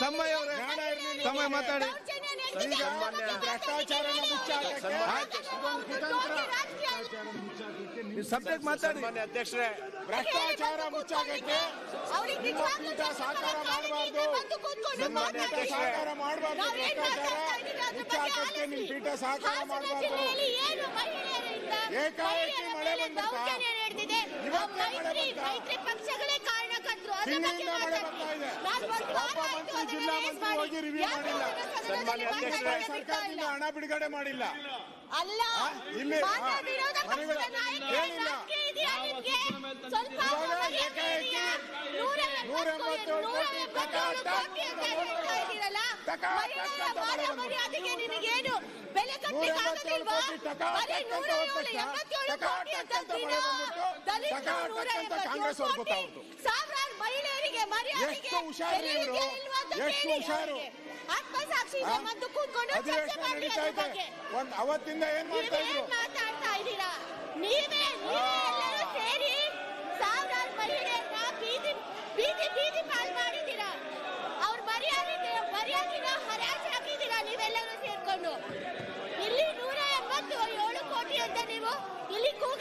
ಸಮಯ ಅವರೇ ಮಾತಾಡಿ. ಭ್ರಷ್ಟಾಚಾರ ಸಬ್ಜೆಕ್ಟ್ ಮಾತಾಡಿ. ಅಧ್ಯಕ್ಷರೇ ಭ್ರಷ್ಟಾಚಾರ ಮುಚ್ಚಾಗಕ್ಕೆ ಪೀಠ ಮಾಡಬಾರ್ದು. ಸಹಕಾರ ಮಾಡಬಾರ್ದು. ಭ್ರಷ್ಟಾಚಾರ ನಿಮ್ ಪೀಠ ಸಹಕಾರ ಮಾಡಬಾರ್ದು. ಏಕಾಏಕಿ ಮಳೆ ಬಂದ ಇವತ್ತೇ ಮಳೆ ಬಂದ ಮಳೆ ಬಂದ ಜಿಲ್ಲಾ ಮಾಡಿಲ್ಲ. ಸರ್ಕಾರದಿಂದ ಹಣ ಬಿಡುಗಡೆ ಮಾಡಿಲ್ಲ. ಅಲ್ಲ ಇಲ್ಲಿ ನೂರ ಎಂಬತ್ತೇಳು ಕೋಟಿ ಕಾಂಗ್ರೆಸ್ ಸಾವಿರಾರು ಎಷ್ಟು ಹುಷಾರು? ಎಷ್ಟು ಹುಷಾರು ಆತ್ಮಸಾಕ್ಷಿ ಅವತ್ತಿಂದ ಏನ್ ಮಾಡ್ತಾ ಇದ್ರು? ಮಾತಾಡ್ತಾ ಇದ್ದೀರಾ? ನೀವೇ ಎಲ್ಲರೂ ಸೇರಿ ಬೀದಿ ಬೀದಿ ಬೀದಿ ಅವ್ರ ಮರ್ಯಾದೆ ಮರ್ಯಾದಿನ ಹರಾಜ್ ಹಾಕಿದ್ದೀರಾ ನೀವೆಲ್ಲರೂ ಸೇರ್ಕೊಂಡು? ಇಲ್ಲಿ ನೂರ ಎಂಬತ್ತು ಏಳು ಕೋಟಿ ಅಂತ ನೀವು ಇಲ್ಲಿ ಕೂಗ